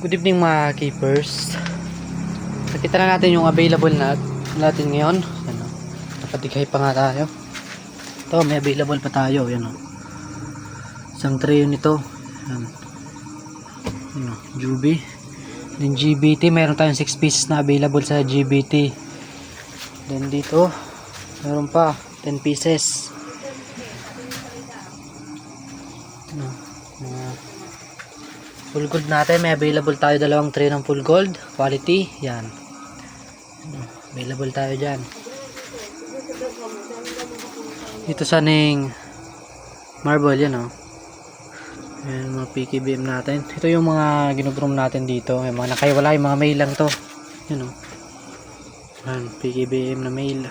Good evening mga keepers. Nakita na natin yung available na natin ngayon. Ano, nakadighay pa nga tayo. Ito, may available pa tayo. Yan o. Isang tray nito. Yan. Yan o, Juby. Then GBT, mayroon tayong 6 pieces na available sa GBT. Then dito, meron pa 10 pieces. Mga Full gold natin, may available tayo dalawang tray ng full gold. Quality, yan. Available tayo dyan. Dito sa ning marble, yan o. Yan, mga PKBM natin. Ito yung mga ginugroom natin dito. Yung mga nakaiwala, yung mga mail lang to. Yan o. Yan, PKBM na mail.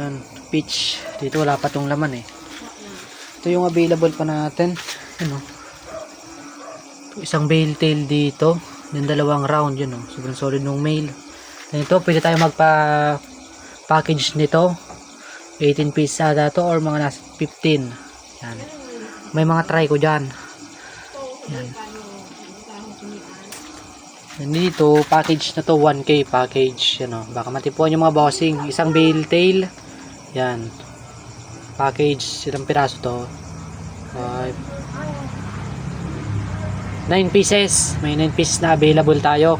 Yan, pitch. Dito wala pa tong laman eh. Ito yung available pa natin. Yan o isang bale tail dito. Then dalawang round yun oh. sobrang solid nung male ito pwede tayo magpa package nito. 18 piece ata to or mga nasa 15 yan. May mga try ko dyan. Yan. Dito package na to 1k package yan oh. baka matipuan yung mga bossing. Isang bale tail. Yan. Package ilang piraso to. 5 9 pieces. May 9 pieces na available tayo.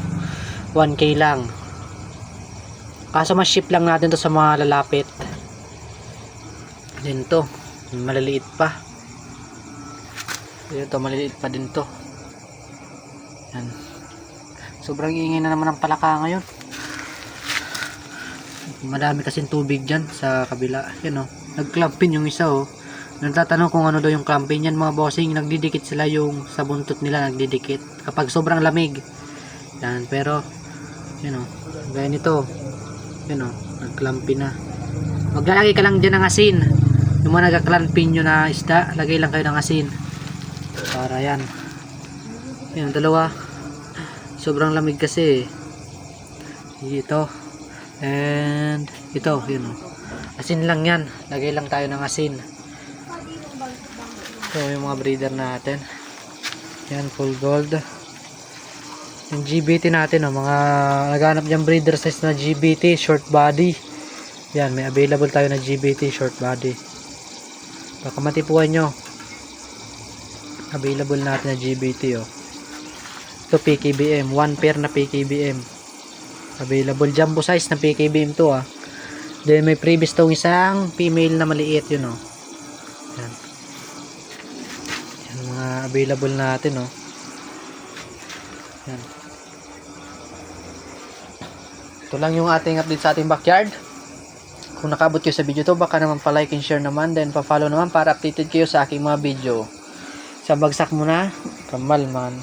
1k lang. Kaso mas ship lang natin to sa mga lalapit. Din to. Maliliit pa. Din to, maliliit pa din to. Yan. Sobrang ingay na naman ng palaka ngayon. Madami kasing tubig dyan sa kabila. Yan o. Nag-club pin yung isa o. Nagtatanong kung ano daw yung clamping yan mga bossing. Nagdidikit sila yung sa buntot nila nagdidikit. Kapag sobrang lamig. Yan. Pero, yun o. Gaya nito. Yun o. Nagklampin na. Maglalagay ka lang dyan ng asin. Yung mga nagkaklampin nyo na isda, lagay lang kayo ng asin. Para yan. Yan, dalawa. Sobrang lamig kasi eh. Ito. And, ito, yun o. Asin lang yan. Lagay lang tayo ng asin. Ito yung mga breeder natin. Yan, full gold. Yung GBT natin, oh, mga naghanap dyan breeder size na GBT, short body. Yan, may available tayo na GBT, short body. Baka matipuan nyo. Available natin na GBT, oh. Ito PKBM, one pair na PKBM. Available jumbo size na PKBM to, ah. Then may previous tong isang female na maliit, yun, oh. Yan. Mga available natin, oh. Yan. Ito lang yung ating update sa ating backyard. Kung nakabot kayo sa video to, baka naman pa-like and share naman, then pa-follow naman para updated kayo sa aking mga video. Sa bagsak muna, kamal man.